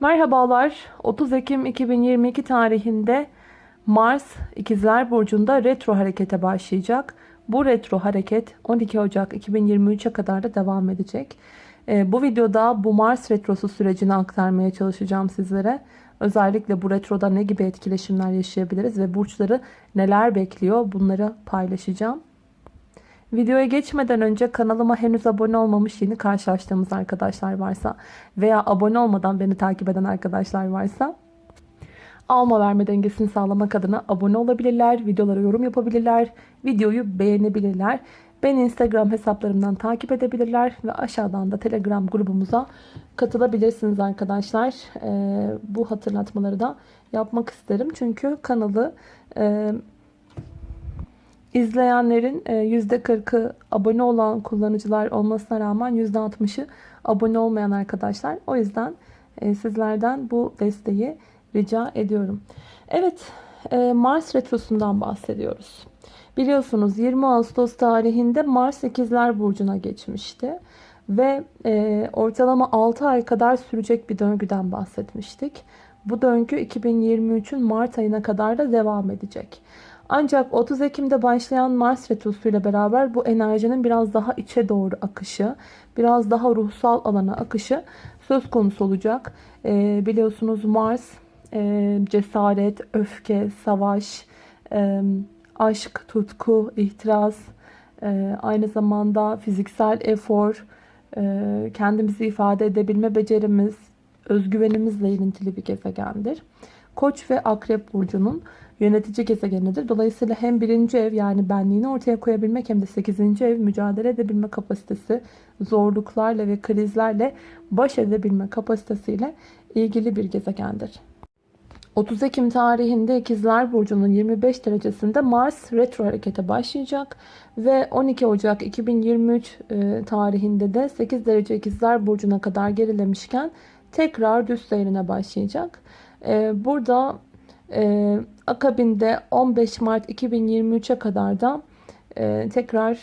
Merhabalar. 30 Ekim 2022 tarihinde Mars İkizler Burcu'nda retro harekete başlayacak. Bu retro hareket 12 Ocak 2023'e kadar da devam edecek. Ee, bu videoda bu Mars retrosu sürecini aktarmaya çalışacağım sizlere. Özellikle bu retroda ne gibi etkileşimler yaşayabiliriz ve burçları neler bekliyor bunları paylaşacağım. Videoya geçmeden önce kanalıma henüz abone olmamış yeni karşılaştığımız arkadaşlar varsa veya abone olmadan beni takip eden arkadaşlar varsa alma verme dengesini sağlamak adına abone olabilirler, videolara yorum yapabilirler, videoyu beğenebilirler. Beni Instagram hesaplarımdan takip edebilirler ve aşağıdan da Telegram grubumuza katılabilirsiniz arkadaşlar. Ee, bu hatırlatmaları da yapmak isterim. Çünkü kanalı e, İzleyenlerin %40'ı abone olan kullanıcılar olmasına rağmen %60'ı abone olmayan arkadaşlar. O yüzden e, sizlerden bu desteği rica ediyorum. Evet e, Mars Retrosu'ndan bahsediyoruz. Biliyorsunuz 20 Ağustos tarihinde Mars İkizler Burcu'na geçmişti. Ve e, ortalama 6 ay kadar sürecek bir döngüden bahsetmiştik. Bu döngü 2023'ün Mart ayına kadar da devam edecek. Ancak 30 Ekim'de başlayan Mars Retrosu ile beraber bu enerjinin biraz daha içe doğru akışı, biraz daha ruhsal alana akışı söz konusu olacak. Ee, biliyorsunuz Mars e, cesaret, öfke, savaş, e, aşk, tutku, ihtiras, e, aynı zamanda fiziksel efor, e, kendimizi ifade edebilme becerimiz, özgüvenimizle ilintili bir gezegendir. Koç ve Akrep burcunun yönetici gezegenidir. Dolayısıyla hem birinci ev yani benliğini ortaya koyabilmek hem de sekizinci ev mücadele edebilme kapasitesi, zorluklarla ve krizlerle baş edebilme kapasitesiyle ilgili bir gezegendir. 30 Ekim tarihinde İkizler Burcu'nun 25 derecesinde Mars retro harekete başlayacak ve 12 Ocak 2023 e, tarihinde de 8 derece İkizler Burcu'na kadar gerilemişken tekrar düz seyrine başlayacak. E, burada e, akabinde 15 Mart 2023'e kadar da tekrar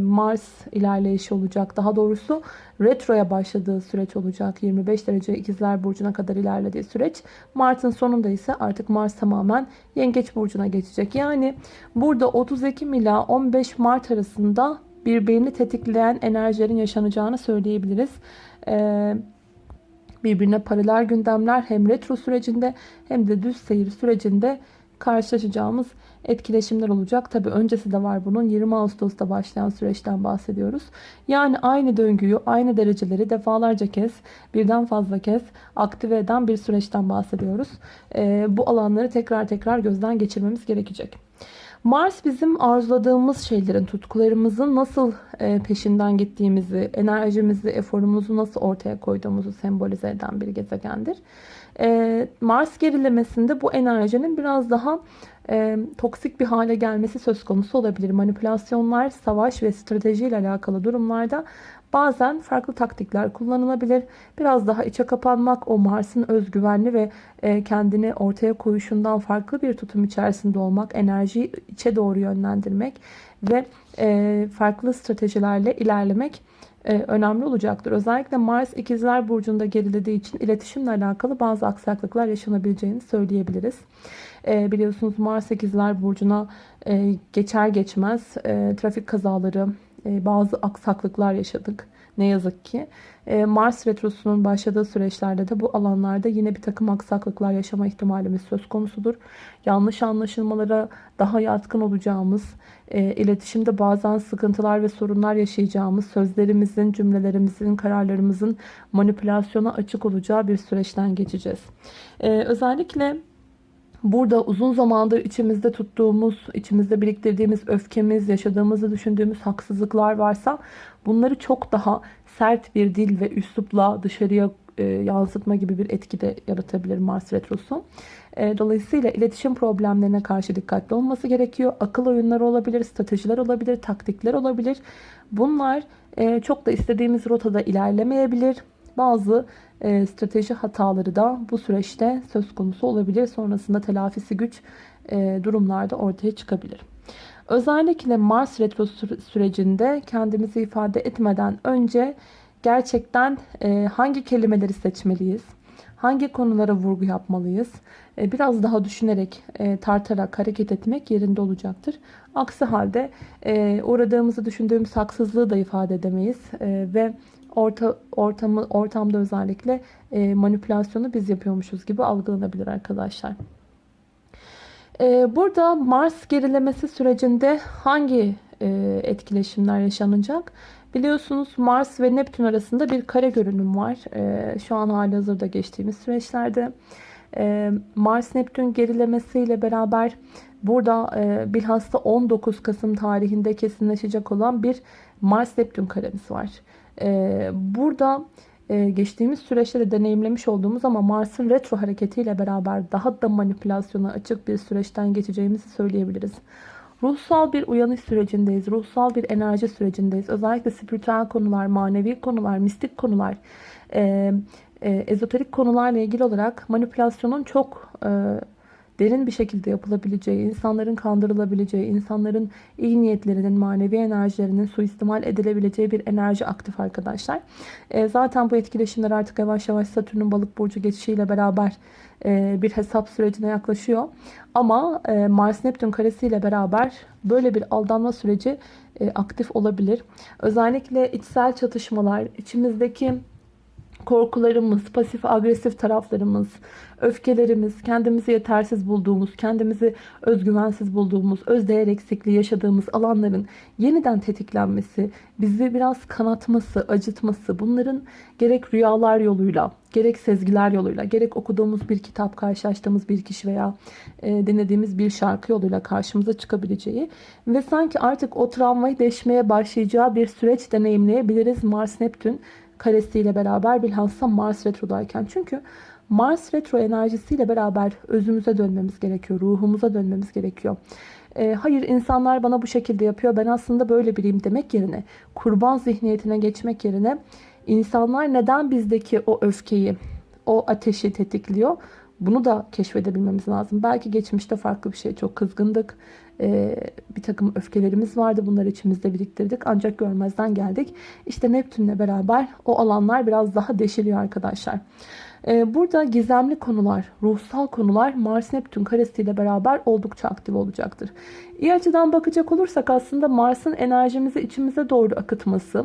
Mars ilerleyişi olacak. Daha doğrusu retroya başladığı süreç olacak. 25 derece ikizler burcuna kadar ilerlediği süreç. Mart'ın sonunda ise artık Mars tamamen yengeç burcuna geçecek. Yani burada 30 Ekim ila 15 Mart arasında birbirini tetikleyen enerjilerin yaşanacağını söyleyebiliriz. Ee, birbirine paralel gündemler hem retro sürecinde hem de düz seyir sürecinde karşılaşacağımız etkileşimler olacak. Tabi öncesi de var bunun. 20 Ağustos'ta başlayan süreçten bahsediyoruz. Yani aynı döngüyü, aynı dereceleri defalarca kez, birden fazla kez aktive eden bir süreçten bahsediyoruz. Ee, bu alanları tekrar tekrar gözden geçirmemiz gerekecek. Mars bizim arzuladığımız şeylerin, tutkularımızın nasıl e, peşinden gittiğimizi, enerjimizi, eforumuzu nasıl ortaya koyduğumuzu sembolize eden bir gezegendir. E, Mars gerilemesinde bu enerjinin biraz daha e, toksik bir hale gelmesi söz konusu olabilir. Manipülasyonlar, savaş ve strateji ile alakalı durumlarda bazen farklı taktikler kullanılabilir. Biraz daha içe kapanmak, o Mars'ın özgüvenli ve e, kendini ortaya koyuşundan farklı bir tutum içerisinde olmak, enerjiyi içe doğru yönlendirmek ve e, farklı stratejilerle ilerlemek e, önemli olacaktır. Özellikle Mars ikizler burcunda gerilediği için iletişimle alakalı bazı aksaklıklar yaşanabileceğini söyleyebiliriz. Biliyorsunuz Mars ikizler burcuna geçer geçmez trafik kazaları, bazı aksaklıklar yaşadık. Ne yazık ki. Mars retrosunun başladığı süreçlerde de bu alanlarda yine bir takım aksaklıklar yaşama ihtimalimiz söz konusudur. Yanlış anlaşılmalara daha yatkın olacağımız, iletişimde bazen sıkıntılar ve sorunlar yaşayacağımız, sözlerimizin, cümlelerimizin, kararlarımızın manipülasyona açık olacağı bir süreçten geçeceğiz. Özellikle Burada uzun zamandır içimizde tuttuğumuz, içimizde biriktirdiğimiz öfkemiz, yaşadığımızı düşündüğümüz haksızlıklar varsa bunları çok daha sert bir dil ve üslupla dışarıya e, yansıtma gibi bir etki de yaratabilir Mars Retrosu. E, dolayısıyla iletişim problemlerine karşı dikkatli olması gerekiyor. Akıl oyunları olabilir, stratejiler olabilir, taktikler olabilir. Bunlar e, çok da istediğimiz rotada ilerlemeyebilir. Bazı e, strateji hataları da bu süreçte söz konusu olabilir. Sonrasında telafisi güç e, durumlarda ortaya çıkabilir. Özellikle Mars retro sürecinde kendimizi ifade etmeden önce gerçekten e, hangi kelimeleri seçmeliyiz? hangi konulara vurgu yapmalıyız? E, biraz daha düşünerek, e, tartarak hareket etmek yerinde olacaktır. Aksi halde e, uğradığımızı düşündüğümüz haksızlığı da ifade edemeyiz e, ve orta ortamı ortamda özellikle e, manipülasyonu biz yapıyormuşuz gibi algılanabilir arkadaşlar. E, burada Mars gerilemesi sürecinde hangi e, etkileşimler yaşanacak? Biliyorsunuz Mars ve Neptün arasında bir kare görünüm var. E, şu an hali hazırda geçtiğimiz süreçlerde. E, Mars Neptün gerilemesiyle beraber burada e, bilhassa 19 Kasım tarihinde kesinleşecek olan bir Mars Neptün karemiz var. E, burada e, geçtiğimiz süreçte de deneyimlemiş olduğumuz ama Mars'ın retro hareketiyle beraber daha da manipülasyona açık bir süreçten geçeceğimizi söyleyebiliriz. Ruhsal bir uyanış sürecindeyiz. Ruhsal bir enerji sürecindeyiz. Özellikle spiritüel konular, manevi konular, mistik konular, e, e, ezoterik konularla ilgili olarak manipülasyonun çok e, derin bir şekilde yapılabileceği, insanların kandırılabileceği, insanların iyi niyetlerinin, manevi enerjilerinin suistimal edilebileceği bir enerji aktif arkadaşlar. E, zaten bu etkileşimler artık yavaş yavaş Satürn'ün balık burcu geçişiyle beraber e, bir hesap sürecine yaklaşıyor. Ama e, Mars-Neptün karesiyle beraber böyle bir aldanma süreci e, aktif olabilir. Özellikle içsel çatışmalar, içimizdeki korkularımız, pasif agresif taraflarımız, öfkelerimiz, kendimizi yetersiz bulduğumuz, kendimizi özgüvensiz bulduğumuz, özdeğer eksikliği yaşadığımız alanların yeniden tetiklenmesi, bizi biraz kanatması, acıtması, bunların gerek rüyalar yoluyla, gerek sezgiler yoluyla, gerek okuduğumuz bir kitap, karşılaştığımız bir kişi veya e, dinlediğimiz bir şarkı yoluyla karşımıza çıkabileceği ve sanki artık o travmayı deşmeye başlayacağı bir süreç deneyimleyebiliriz. Mars Neptün karesiyle beraber bilhassa Mars retrodayken. Çünkü Mars retro enerjisiyle beraber özümüze dönmemiz gerekiyor. Ruhumuza dönmemiz gerekiyor. E, hayır insanlar bana bu şekilde yapıyor. Ben aslında böyle biriyim demek yerine kurban zihniyetine geçmek yerine insanlar neden bizdeki o öfkeyi, o ateşi tetikliyor? Bunu da keşfedebilmemiz lazım. Belki geçmişte farklı bir şey. Çok kızgındık. Ee, bir takım öfkelerimiz vardı. Bunları içimizde biriktirdik. Ancak görmezden geldik. İşte Neptün'le beraber o alanlar biraz daha deşiliyor arkadaşlar. Ee, burada gizemli konular, ruhsal konular Mars-Neptün karesiyle beraber oldukça aktif olacaktır. İyi açıdan bakacak olursak aslında Mars'ın enerjimizi içimize doğru akıtması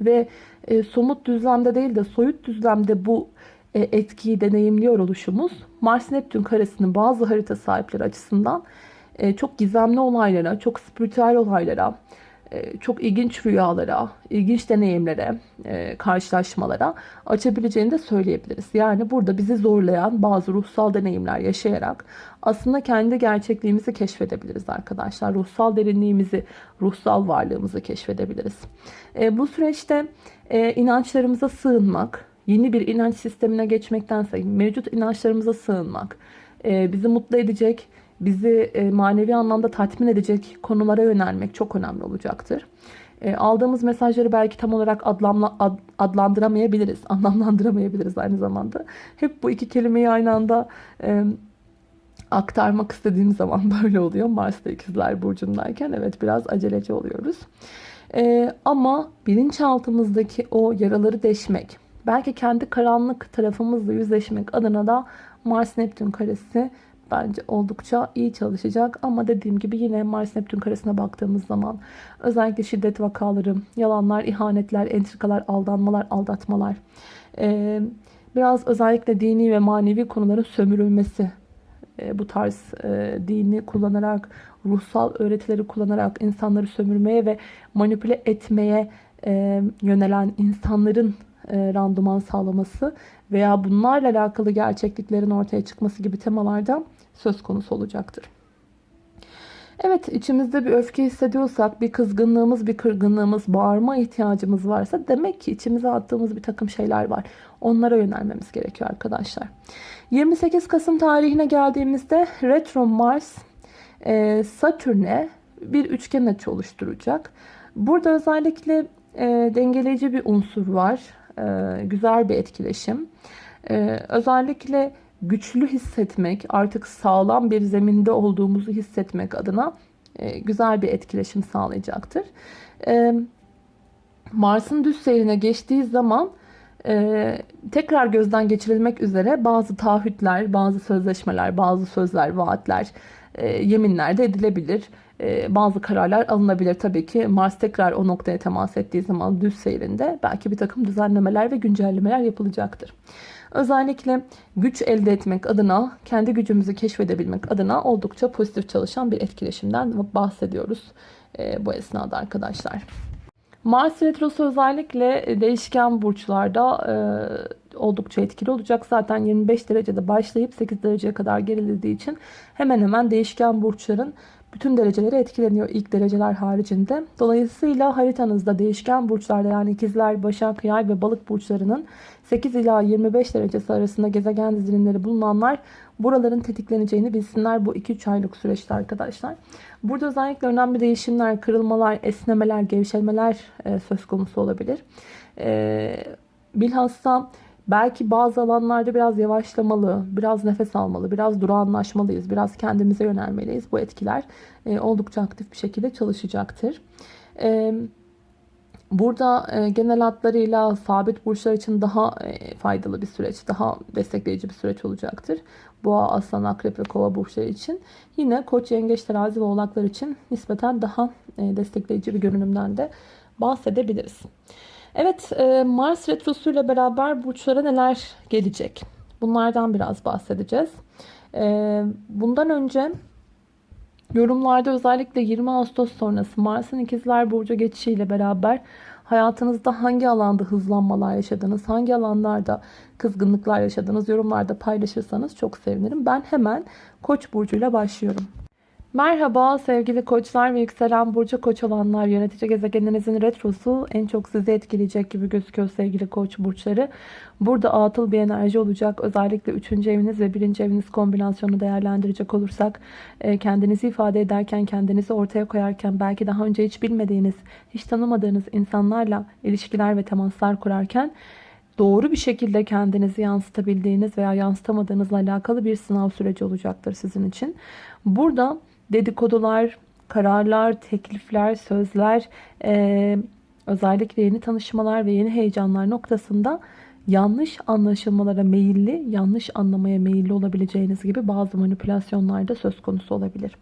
ve e, somut düzlemde değil de soyut düzlemde bu etkiyi deneyimliyor oluşumuz Mars-Neptün karesinin bazı harita sahipleri açısından e, çok gizemli olaylara, çok spiritüel olaylara, e, çok ilginç rüyalara, ilginç deneyimlere, karşılaşmalara açabileceğini de söyleyebiliriz. Yani burada bizi zorlayan bazı ruhsal deneyimler yaşayarak aslında kendi gerçekliğimizi keşfedebiliriz arkadaşlar. Ruhsal derinliğimizi, ruhsal varlığımızı keşfedebiliriz. Bu süreçte inançlarımıza sığınmak, yeni bir inanç sistemine geçmektense mevcut inançlarımıza sığınmak, e, bizi mutlu edecek, bizi e, manevi anlamda tatmin edecek konulara yönelmek çok önemli olacaktır. E, aldığımız mesajları belki tam olarak adlamla, ad, adlandıramayabiliriz, anlamlandıramayabiliriz aynı zamanda. Hep bu iki kelimeyi aynı anda e, aktarmak istediğim zaman böyle oluyor. Mars'ta ikizler burcundayken evet biraz aceleci oluyoruz. E, ama bilinçaltımızdaki o yaraları deşmek, Belki kendi karanlık tarafımızla yüzleşmek adına da Mars-Neptün karesi bence oldukça iyi çalışacak. Ama dediğim gibi yine Mars-Neptün karesine baktığımız zaman özellikle şiddet vakaları, yalanlar, ihanetler, entrikalar, aldanmalar, aldatmalar, ee, biraz özellikle dini ve manevi konuların sömürülmesi e, bu tarz e, dini kullanarak, ruhsal öğretileri kullanarak insanları sömürmeye ve manipüle etmeye e, yönelen insanların e, randıman sağlaması veya bunlarla alakalı gerçekliklerin ortaya çıkması gibi temalarda söz konusu olacaktır. Evet içimizde bir öfke hissediyorsak, bir kızgınlığımız, bir kırgınlığımız, bağırma ihtiyacımız varsa demek ki içimize attığımız bir takım şeyler var. Onlara yönelmemiz gerekiyor arkadaşlar. 28 Kasım tarihine geldiğimizde Retro Mars e, Satürn'e bir üçgen açı oluşturacak. Burada özellikle e, dengeleyici bir unsur var. E, güzel bir etkileşim. E, özellikle güçlü hissetmek, artık sağlam bir zeminde olduğumuzu hissetmek adına e, güzel bir etkileşim sağlayacaktır. Mars'ın düz seyrine geçtiği zaman tekrar gözden geçirilmek üzere bazı taahhütler, bazı sözleşmeler, bazı sözler, vaatler, yeminler de edilebilir. E, bazı kararlar alınabilir. Tabii ki Mars tekrar o noktaya temas ettiği zaman düz seyrinde belki bir takım düzenlemeler ve güncellemeler yapılacaktır. Özellikle güç elde etmek adına, kendi gücümüzü keşfedebilmek adına oldukça pozitif çalışan bir etkileşimden bahsediyoruz e, bu esnada arkadaşlar. Mars Retrosu özellikle değişken burçlarda e, oldukça etkili olacak. Zaten 25 derecede başlayıp 8 dereceye kadar gerilediği için hemen hemen değişken burçların bütün dereceleri etkileniyor ilk dereceler haricinde. Dolayısıyla haritanızda değişken burçlarda yani ikizler, başak, yay ve balık burçlarının 8 ila 25 derecesi arasında gezegen dizilimleri bulunanlar buraların tetikleneceğini bilsinler bu 2-3 aylık süreçte arkadaşlar. Burada özellikle önemli değişimler, kırılmalar, esnemeler, gevşemeler e, söz konusu olabilir. E, bilhassa belki bazı alanlarda biraz yavaşlamalı, biraz nefes almalı, biraz durağanlaşmalıyız, biraz kendimize yönelmeliyiz. Bu etkiler e, oldukça aktif bir şekilde çalışacaktır. Evet. Burada e, genel hatlarıyla sabit burçlar için daha e, faydalı bir süreç, daha destekleyici bir süreç olacaktır. Boğa, aslan, akrep ve kova burçları için. Yine koç, yengeç, terazi ve oğlaklar için nispeten daha e, destekleyici bir görünümden de bahsedebiliriz. Evet Mars Retrosu ile beraber burçlara neler gelecek? Bunlardan biraz bahsedeceğiz. Bundan önce Yorumlarda özellikle 20 Ağustos sonrası Mars'ın ikizler burcu geçişiyle beraber hayatınızda hangi alanda hızlanmalar yaşadınız, hangi alanlarda kızgınlıklar yaşadınız yorumlarda paylaşırsanız çok sevinirim. Ben hemen Koç burcuyla başlıyorum. Merhaba sevgili koçlar ve yükselen burcu koç olanlar yönetici gezegeninizin retrosu en çok sizi etkileyecek gibi gözüküyor sevgili koç burçları. Burada atıl bir enerji olacak. Özellikle 3. eviniz ve 1. eviniz kombinasyonu değerlendirecek olursak e, kendinizi ifade ederken, kendinizi ortaya koyarken belki daha önce hiç bilmediğiniz, hiç tanımadığınız insanlarla ilişkiler ve temaslar kurarken doğru bir şekilde kendinizi yansıtabildiğiniz veya yansıtamadığınızla alakalı bir sınav süreci olacaktır sizin için. Burada dedikodular, kararlar, teklifler, sözler, e, özellikle yeni tanışmalar ve yeni heyecanlar noktasında yanlış anlaşılmalara meyilli, yanlış anlamaya meyilli olabileceğiniz gibi bazı manipülasyonlar da söz konusu olabilir.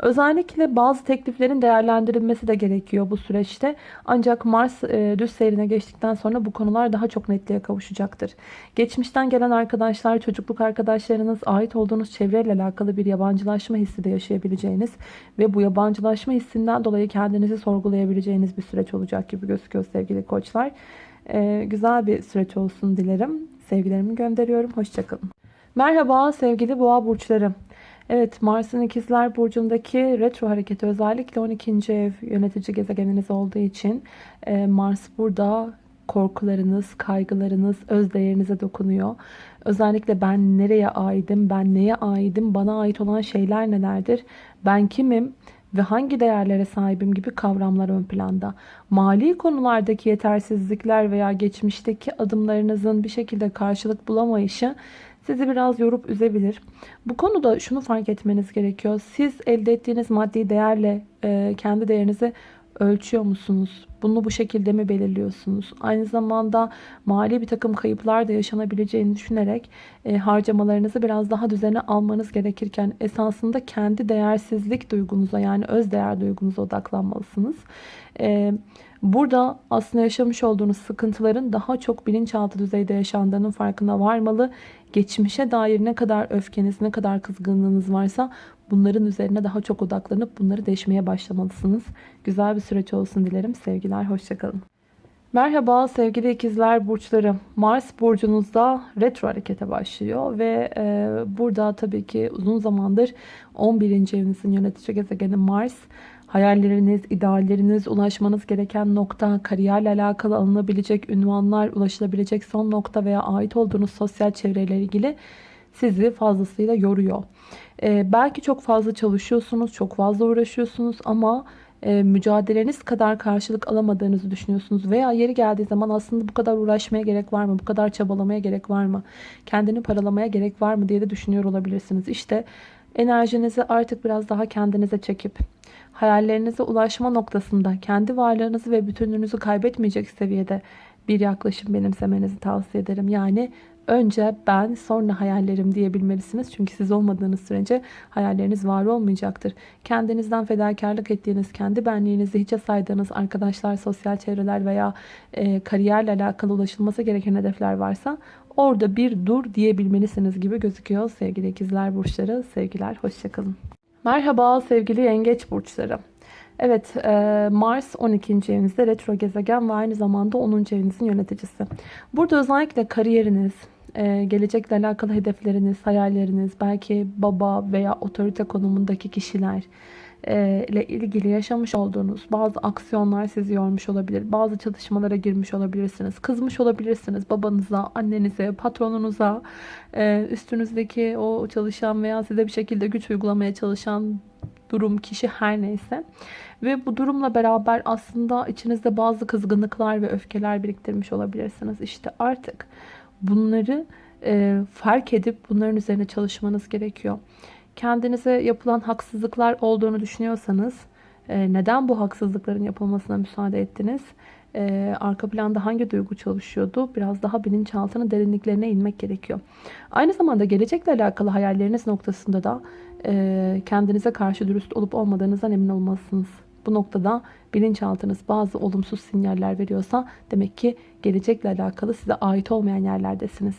Özellikle bazı tekliflerin değerlendirilmesi de gerekiyor bu süreçte. Ancak Mars e, düz seyrine geçtikten sonra bu konular daha çok netliğe kavuşacaktır. Geçmişten gelen arkadaşlar, çocukluk arkadaşlarınız, ait olduğunuz çevreyle alakalı bir yabancılaşma hissi de yaşayabileceğiniz ve bu yabancılaşma hissinden dolayı kendinizi sorgulayabileceğiniz bir süreç olacak gibi gözüküyor sevgili koçlar. Ee, güzel bir süreç olsun dilerim. Sevgilerimi gönderiyorum. Hoşçakalın. Merhaba sevgili boğa burçları. Evet Mars'ın ikizler burcundaki retro hareketi özellikle 12. ev yönetici gezegeniniz olduğu için e, Mars burada korkularınız, kaygılarınız, öz değerinize dokunuyor. Özellikle ben nereye aidim, ben neye aidim, bana ait olan şeyler nelerdir, ben kimim ve hangi değerlere sahibim gibi kavramlar ön planda. Mali konulardaki yetersizlikler veya geçmişteki adımlarınızın bir şekilde karşılık bulamayışı sizi biraz yorup üzebilir. Bu konuda şunu fark etmeniz gerekiyor. Siz elde ettiğiniz maddi değerle e, kendi değerinizi ölçüyor musunuz? Bunu bu şekilde mi belirliyorsunuz? Aynı zamanda mali bir takım kayıplar da yaşanabileceğini düşünerek e, harcamalarınızı biraz daha düzene almanız gerekirken esasında kendi değersizlik duygunuza yani öz değer duygunuza odaklanmalısınız. E, burada aslında yaşamış olduğunuz sıkıntıların daha çok bilinçaltı düzeyde yaşandığının farkına varmalı. Geçmişe dair ne kadar öfkeniz, ne kadar kızgınlığınız varsa bunların üzerine daha çok odaklanıp bunları değişmeye başlamalısınız. Güzel bir süreç olsun dilerim. Sevgiler, hoşçakalın. Merhaba sevgili ikizler burçları. Mars burcunuzda retro harekete başlıyor ve e, burada tabii ki uzun zamandır 11. evinizin yönetici gezegeni Mars hayalleriniz, idealleriniz, ulaşmanız gereken nokta, kariyerle alakalı alınabilecek ünvanlar, ulaşılabilecek son nokta veya ait olduğunuz sosyal çevreyle ilgili sizi fazlasıyla yoruyor. Ee, belki çok fazla çalışıyorsunuz, çok fazla uğraşıyorsunuz ama e, mücadeleniz kadar karşılık alamadığınızı düşünüyorsunuz. Veya yeri geldiği zaman aslında bu kadar uğraşmaya gerek var mı? Bu kadar çabalamaya gerek var mı? Kendini paralamaya gerek var mı diye de düşünüyor olabilirsiniz. İşte enerjinizi artık biraz daha kendinize çekip hayallerinize ulaşma noktasında kendi varlığınızı ve bütünlüğünüzü kaybetmeyecek seviyede bir yaklaşım benimsemenizi tavsiye ederim. Yani önce ben sonra hayallerim diyebilmelisiniz. Çünkü siz olmadığınız sürece hayalleriniz var olmayacaktır. Kendinizden fedakarlık ettiğiniz, kendi benliğinizi hiçe saydığınız arkadaşlar, sosyal çevreler veya e, kariyerle alakalı ulaşılması gereken hedefler varsa orada bir dur diyebilmelisiniz gibi gözüküyor sevgili ikizler burçları. Sevgiler, hoşçakalın. Merhaba sevgili yengeç burçları. Evet e, Mars 12. evinizde retro gezegen ve aynı zamanda 10. evinizin yöneticisi. Burada özellikle kariyeriniz, e, gelecekle alakalı hedefleriniz, hayalleriniz, belki baba veya otorite konumundaki kişiler e, ile ilgili yaşamış olduğunuz bazı aksiyonlar sizi yormuş olabilir. Bazı çalışmalara girmiş olabilirsiniz. Kızmış olabilirsiniz babanıza, annenize, patronunuza, üstünüzdeki o çalışan veya size bir şekilde güç uygulamaya çalışan durum, kişi her neyse. Ve bu durumla beraber aslında içinizde bazı kızgınlıklar ve öfkeler biriktirmiş olabilirsiniz. İşte artık bunları e, fark edip bunların üzerine çalışmanız gerekiyor. Kendinize yapılan haksızlıklar olduğunu düşünüyorsanız e, neden bu haksızlıkların yapılmasına müsaade ettiniz? E, arka planda hangi duygu çalışıyordu? Biraz daha bilinçaltının derinliklerine inmek gerekiyor. Aynı zamanda gelecekle alakalı hayalleriniz noktasında da e, kendinize karşı dürüst olup olmadığınızdan emin olmalısınız. Bu noktada bilinçaltınız bazı olumsuz sinyaller veriyorsa demek ki gelecekle alakalı size ait olmayan yerlerdesiniz.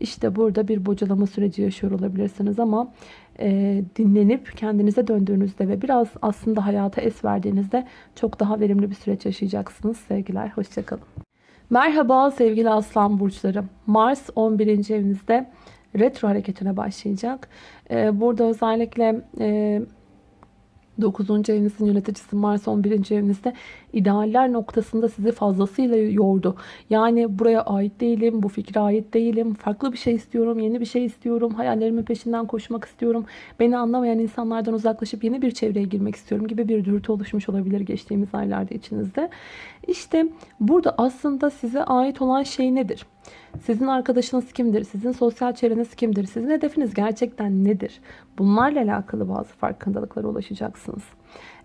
İşte burada bir bocalama süreci yaşıyor olabilirsiniz ama e, dinlenip kendinize döndüğünüzde ve biraz aslında hayata es verdiğinizde çok daha verimli bir süreç yaşayacaksınız. Sevgiler, hoşçakalın. Merhaba sevgili aslan burçları. Mars 11. evinizde retro hareketine başlayacak. E, burada özellikle... E, 9. evinizin yöneticisi Mars 11. evinizde idealler noktasında sizi fazlasıyla yordu. Yani buraya ait değilim, bu fikre ait değilim, farklı bir şey istiyorum, yeni bir şey istiyorum, hayallerimin peşinden koşmak istiyorum, beni anlamayan insanlardan uzaklaşıp yeni bir çevreye girmek istiyorum gibi bir dürtü oluşmuş olabilir geçtiğimiz aylarda içinizde. İşte burada aslında size ait olan şey nedir? Sizin arkadaşınız kimdir? Sizin sosyal çevreniz kimdir? Sizin hedefiniz gerçekten nedir? Bunlarla alakalı bazı farkındalıklara ulaşacaksınız.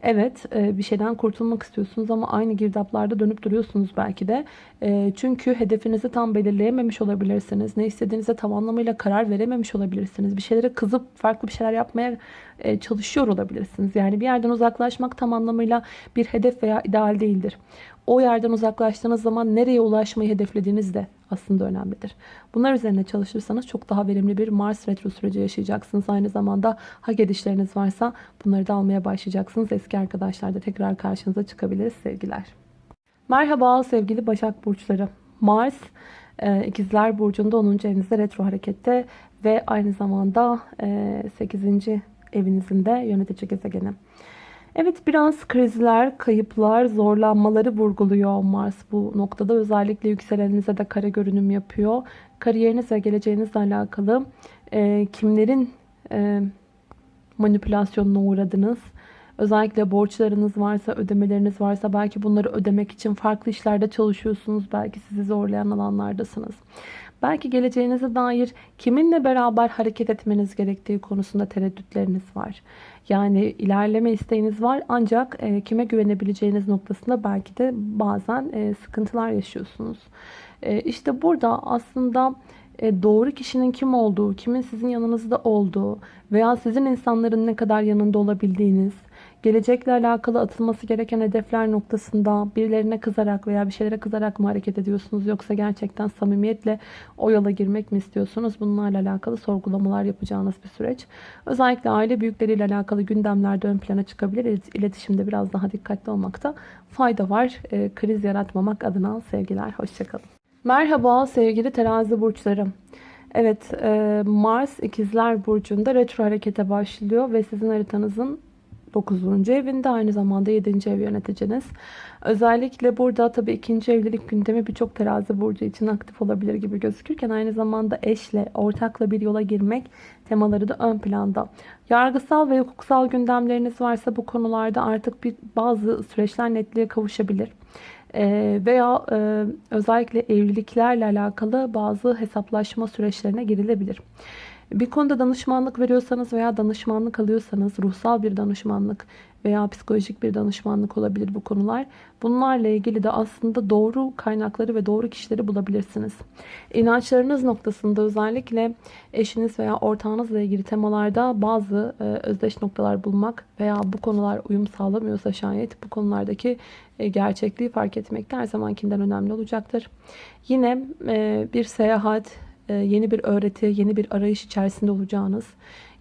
Evet e, bir şeyden kurtulmak istiyorsunuz ama aynı girdaplarda dönüp duruyorsunuz belki de. E, çünkü hedefinizi tam belirleyememiş olabilirsiniz. Ne istediğinize tam anlamıyla karar verememiş olabilirsiniz. Bir şeylere kızıp farklı bir şeyler yapmaya e, çalışıyor olabilirsiniz. Yani bir yerden uzaklaşmak tam anlamıyla bir hedef veya ideal değildir o yerden uzaklaştığınız zaman nereye ulaşmayı hedeflediğiniz de aslında önemlidir. Bunlar üzerine çalışırsanız çok daha verimli bir Mars retro süreci yaşayacaksınız. Aynı zamanda hak edişleriniz varsa bunları da almaya başlayacaksınız. Eski arkadaşlar da tekrar karşınıza çıkabilir sevgiler. Merhaba sevgili Başak Burçları. Mars e, İkizler Burcu'nda 10. evinizde retro harekette ve aynı zamanda 8. E, evinizin de yönetici gezegeni. Evet biraz krizler, kayıplar, zorlanmaları vurguluyor Mars bu noktada. Özellikle yükseleninize de kare görünüm yapıyor. Kariyeriniz ve geleceğinizle alakalı e, kimlerin e, manipülasyonuna uğradınız? Özellikle borçlarınız varsa, ödemeleriniz varsa belki bunları ödemek için farklı işlerde çalışıyorsunuz. Belki sizi zorlayan alanlardasınız. Belki geleceğinize dair kiminle beraber hareket etmeniz gerektiği konusunda tereddütleriniz var. Yani ilerleme isteğiniz var ancak e, kime güvenebileceğiniz noktasında belki de bazen e, sıkıntılar yaşıyorsunuz. E, işte burada aslında e, doğru kişinin kim olduğu, kimin sizin yanınızda olduğu veya sizin insanların ne kadar yanında olabildiğiniz, gelecekle alakalı atılması gereken hedefler noktasında birilerine kızarak veya bir şeylere kızarak mı hareket ediyorsunuz yoksa gerçekten samimiyetle o yola girmek mi istiyorsunuz? Bunlarla alakalı sorgulamalar yapacağınız bir süreç. Özellikle aile büyükleriyle alakalı gündemlerde ön plana çıkabilir. İletişimde biraz daha dikkatli olmakta fayda var. E, kriz yaratmamak adına sevgiler. Hoşçakalın. Merhaba sevgili terazi burçlarım. Evet e, Mars ikizler burcunda retro harekete başlıyor ve sizin haritanızın 9. evinde aynı zamanda 7. ev yöneticiniz. Özellikle burada tabii ikinci evlilik gündemi birçok terazi burcu için aktif olabilir gibi gözükürken aynı zamanda eşle, ortakla bir yola girmek temaları da ön planda. Yargısal ve hukuksal gündemleriniz varsa bu konularda artık bir bazı süreçler netliğe kavuşabilir. Ee, veya e, özellikle evliliklerle alakalı bazı hesaplaşma süreçlerine girilebilir. Bir konuda danışmanlık veriyorsanız veya danışmanlık alıyorsanız ruhsal bir danışmanlık veya psikolojik bir danışmanlık olabilir bu konular. Bunlarla ilgili de aslında doğru kaynakları ve doğru kişileri bulabilirsiniz. İnançlarınız noktasında özellikle eşiniz veya ortağınızla ilgili temalarda bazı e, özdeş noktalar bulmak veya bu konular uyum sağlamıyorsa şayet bu konulardaki e, gerçekliği fark etmek her zamankinden önemli olacaktır. Yine e, bir seyahat, yeni bir öğreti, yeni bir arayış içerisinde olacağınız,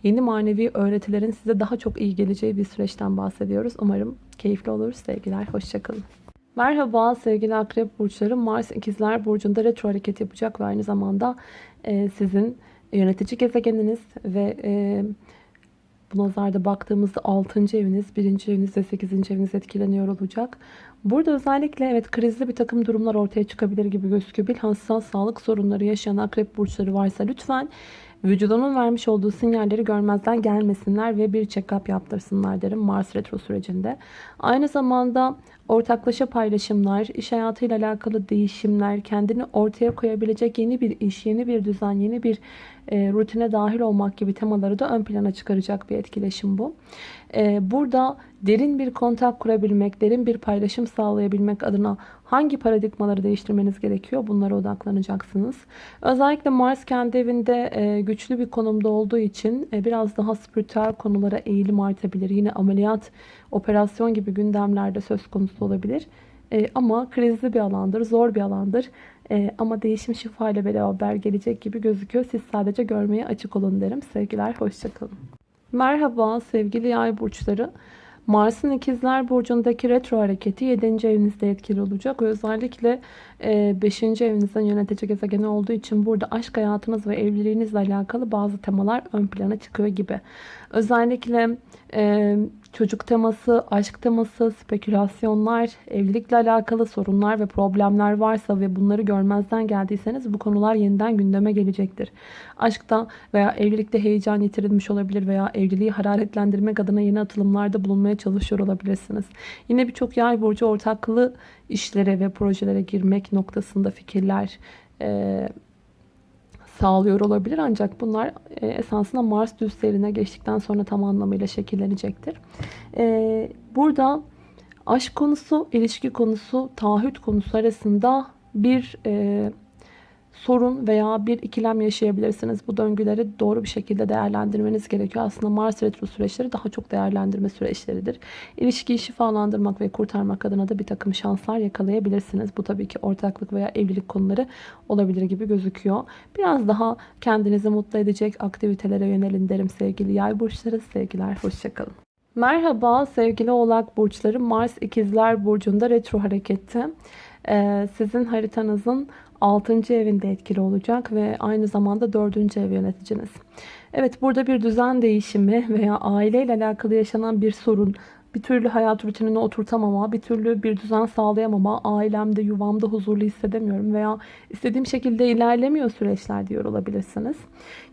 yeni manevi öğretilerin size daha çok iyi geleceği bir süreçten bahsediyoruz. Umarım keyifli olur. Sevgiler, hoşçakalın. Merhaba sevgili akrep burçları. Mars ikizler burcunda retro hareket yapacak ve aynı zamanda e, sizin yönetici gezegeniniz ve e, bu nazarda baktığımızda 6. eviniz, 1. eviniz ve 8. eviniz etkileniyor olacak. Burada özellikle evet krizli bir takım durumlar ortaya çıkabilir gibi gözüküyor. Bilhassa sağlık sorunları yaşayan akrep burçları varsa lütfen vücudunun vermiş olduğu sinyalleri görmezden gelmesinler ve bir check-up yaptırsınlar derim Mars retro sürecinde. Aynı zamanda ortaklaşa paylaşımlar, iş hayatıyla alakalı değişimler, kendini ortaya koyabilecek yeni bir iş, yeni bir düzen, yeni bir e, rutine dahil olmak gibi temaları da ön plana çıkaracak bir etkileşim bu. E, burada derin bir kontak kurabilmek, derin bir paylaşım sağlayabilmek adına hangi paradigmaları değiştirmeniz gerekiyor? Bunlara odaklanacaksınız. Özellikle Mars kendi evinde e, güçlü bir konumda olduğu için e, biraz daha spiritüel konulara eğilim artabilir. Yine ameliyat, operasyon gibi gündemlerde söz konusu olabilir. E, ama krizli bir alandır, zor bir alandır. Ama değişim şifa ile beraber gelecek gibi gözüküyor. Siz sadece görmeye açık olun derim. Sevgiler, hoşçakalın. Merhaba sevgili yay burçları. Mars'ın ikizler burcundaki retro hareketi 7. evinizde etkili olacak. Özellikle 5. E, evinizden yönetici gezegeni olduğu için burada aşk hayatınız ve evliliğinizle alakalı bazı temalar ön plana çıkıyor gibi. Özellikle e, çocuk teması, aşk teması, spekülasyonlar, evlilikle alakalı sorunlar ve problemler varsa ve bunları görmezden geldiyseniz bu konular yeniden gündeme gelecektir. Aşkta veya evlilikte heyecan yitirilmiş olabilir veya evliliği hararetlendirmek adına yeni atılımlarda bulunmaya çalışıyor olabilirsiniz. Yine birçok yay burcu ortaklı işlere ve projelere girmek noktasında fikirler, e, sağlıyor olabilir. Ancak bunlar e, esasında Mars düz seyrine geçtikten sonra tam anlamıyla şekillenecektir. E, burada aşk konusu, ilişki konusu, taahhüt konusu arasında bir e, sorun veya bir ikilem yaşayabilirsiniz. Bu döngüleri doğru bir şekilde değerlendirmeniz gerekiyor. Aslında Mars retro süreçleri daha çok değerlendirme süreçleridir. İlişkiyi şifalandırmak ve kurtarmak adına da bir takım şanslar yakalayabilirsiniz. Bu tabii ki ortaklık veya evlilik konuları olabilir gibi gözüküyor. Biraz daha kendinizi mutlu edecek aktivitelere yönelin derim sevgili yay burçları. Sevgiler, hoşçakalın. Merhaba sevgili oğlak burçları. Mars ikizler burcunda retro hareketi. Ee, sizin haritanızın 6. evinde etkili olacak ve aynı zamanda 4. ev yöneticiniz. Evet burada bir düzen değişimi veya aileyle alakalı yaşanan bir sorun, bir türlü hayat rutinine oturtamama, bir türlü bir düzen sağlayamama, ailemde, yuvamda huzurlu hissedemiyorum veya istediğim şekilde ilerlemiyor süreçler diyor olabilirsiniz.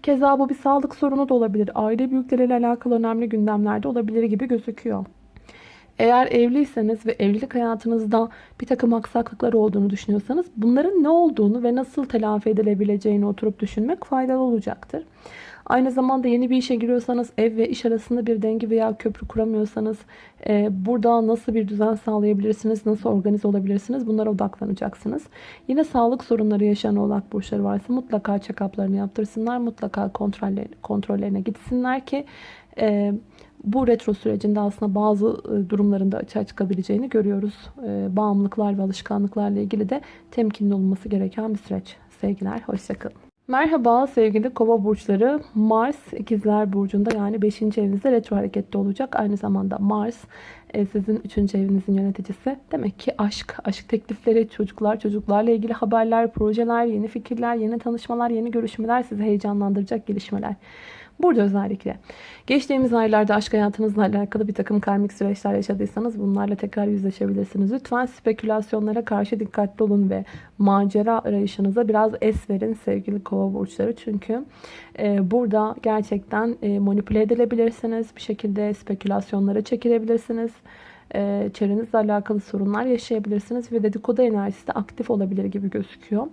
Keza bu bir sağlık sorunu da olabilir. Aile büyükleriyle alakalı önemli gündemlerde olabilir gibi gözüküyor. Eğer evliyseniz ve evlilik hayatınızda bir takım aksaklıklar olduğunu düşünüyorsanız bunların ne olduğunu ve nasıl telafi edilebileceğini oturup düşünmek faydalı olacaktır. Aynı zamanda yeni bir işe giriyorsanız ev ve iş arasında bir denge veya köprü kuramıyorsanız e, burada nasıl bir düzen sağlayabilirsiniz, nasıl organize olabilirsiniz bunlara odaklanacaksınız. Yine sağlık sorunları yaşayan oğlak burçları varsa mutlaka check-up'larını yaptırsınlar. Mutlaka kontrollerine, gitsinler ki e, bu retro sürecinde aslında bazı e, durumlarında açığa çıkabileceğini görüyoruz. E, bağımlılıklar ve alışkanlıklarla ilgili de temkinli olması gereken bir süreç. Sevgiler, hoşçakalın. Merhaba sevgili kova burçları. Mars ikizler burcunda yani 5. evinizde retro hareketli olacak. Aynı zamanda Mars e, sizin 3. evinizin yöneticisi. Demek ki aşk, aşk teklifleri, çocuklar, çocuklarla ilgili haberler, projeler, yeni fikirler, yeni tanışmalar, yeni görüşmeler sizi heyecanlandıracak gelişmeler. Burada özellikle geçtiğimiz aylarda aşk hayatınızla alakalı bir takım karmik süreçler yaşadıysanız bunlarla tekrar yüzleşebilirsiniz. Lütfen spekülasyonlara karşı dikkatli olun ve macera arayışınıza biraz es verin sevgili kova burçları. Çünkü e, burada gerçekten e, manipüle edilebilirsiniz. Bir şekilde spekülasyonlara çekilebilirsiniz e, çevrenizle alakalı sorunlar yaşayabilirsiniz ve dedikodu enerjisi de aktif olabilir gibi gözüküyor.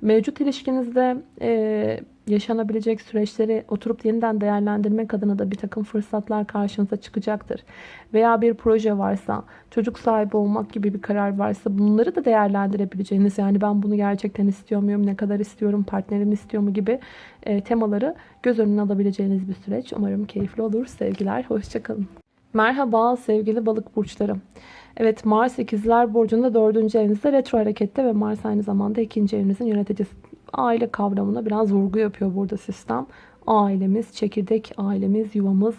Mevcut ilişkinizde e, yaşanabilecek süreçleri oturup yeniden değerlendirmek adına da bir takım fırsatlar karşınıza çıkacaktır. Veya bir proje varsa, çocuk sahibi olmak gibi bir karar varsa bunları da değerlendirebileceğiniz yani ben bunu gerçekten istiyor muyum, ne kadar istiyorum, partnerim istiyor mu gibi e, temaları göz önüne alabileceğiniz bir süreç. Umarım keyifli olur. Sevgiler, hoşçakalın. Merhaba sevgili balık burçları. Evet Mars ikizler burcunda dördüncü evinizde retro harekette ve Mars aynı zamanda ikinci evinizin yöneticisi. Aile kavramına biraz vurgu yapıyor burada sistem. Ailemiz, çekirdek ailemiz, yuvamız,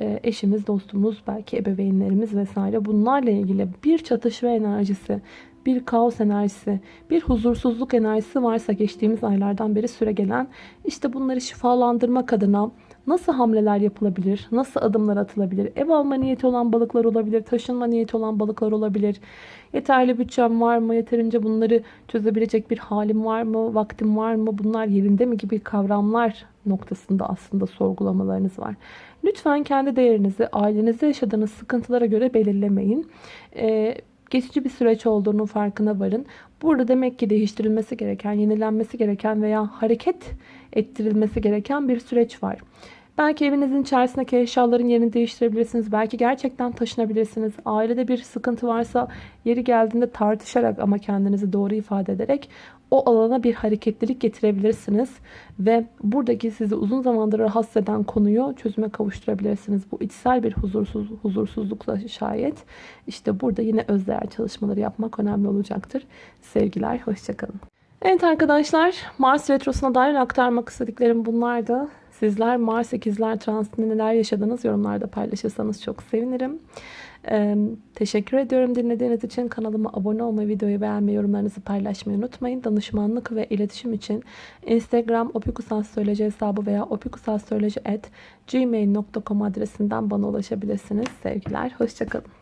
e, eşimiz, dostumuz, belki ebeveynlerimiz vesaire bunlarla ilgili bir çatışma enerjisi, bir kaos enerjisi, bir huzursuzluk enerjisi varsa geçtiğimiz aylardan beri süre gelen işte bunları şifalandırmak adına Nasıl hamleler yapılabilir? Nasıl adımlar atılabilir? Ev alma niyeti olan balıklar olabilir. Taşınma niyeti olan balıklar olabilir. Yeterli bütçem var mı? Yeterince bunları çözebilecek bir halim var mı? Vaktim var mı? Bunlar yerinde mi gibi kavramlar noktasında aslında sorgulamalarınız var. Lütfen kendi değerinizi ailenizde yaşadığınız sıkıntılara göre belirlemeyin. Ee, geçici bir süreç olduğunu farkına varın. Burada demek ki değiştirilmesi gereken, yenilenmesi gereken veya hareket ettirilmesi gereken bir süreç var. Belki evinizin içerisindeki eşyaların yerini değiştirebilirsiniz. Belki gerçekten taşınabilirsiniz. Ailede bir sıkıntı varsa yeri geldiğinde tartışarak ama kendinizi doğru ifade ederek o alana bir hareketlilik getirebilirsiniz. Ve buradaki sizi uzun zamandır rahatsız eden konuyu çözüme kavuşturabilirsiniz. Bu içsel bir huzursuz, huzursuzlukla şayet. İşte burada yine özdeğer çalışmaları yapmak önemli olacaktır. Sevgiler, hoşçakalın. Evet arkadaşlar Mars Retrosu'na dair aktarmak istediklerim bunlardı. Sizler Mars ikizler transitinde neler yaşadınız yorumlarda paylaşırsanız çok sevinirim. Ee, teşekkür ediyorum dinlediğiniz için. Kanalıma abone olmayı, videoyu beğenmeyi, yorumlarınızı paylaşmayı unutmayın. Danışmanlık ve iletişim için Instagram opikusastroloji hesabı veya opikusastroloji@gmail.com adresinden bana ulaşabilirsiniz. Sevgiler, hoşçakalın.